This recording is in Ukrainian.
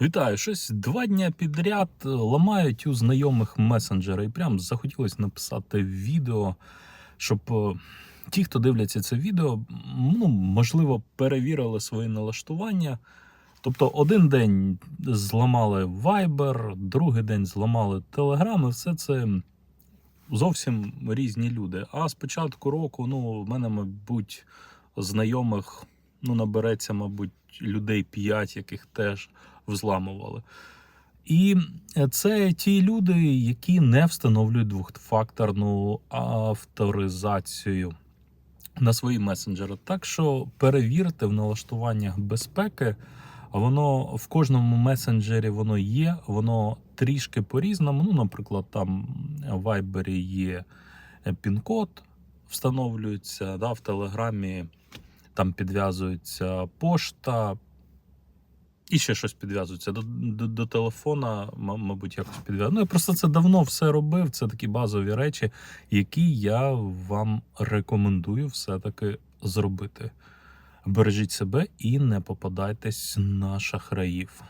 Вітаю, щось два дня підряд е, ламають у знайомих месенджери. І прям захотілося написати відео, щоб е, ті, хто дивляться це відео, ну, можливо, перевірили свої налаштування. Тобто, один день зламали Viber, другий день зламали Telegram, і все це зовсім різні люди. А з початку року, ну, в мене, мабуть, знайомих ну, набереться, мабуть, людей 5, яких теж взламували. І це ті люди, які не встановлюють двохфакторну авторизацію на свої месенджери. Так що перевірте в налаштуваннях безпеки. Воно в кожному месенджері воно є, воно трішки по-різному. Ну, наприклад, там в Viber є пін-код, встановлюється, да, в Телеграмі там підв'язується пошта, і ще щось підв'язується. До, до, до телефона, мабуть, якось підв'язується. Ну, я просто це давно все робив. Це такі базові речі, які я вам рекомендую все-таки зробити. Бережіть себе і не попадайтесь на шахраїв.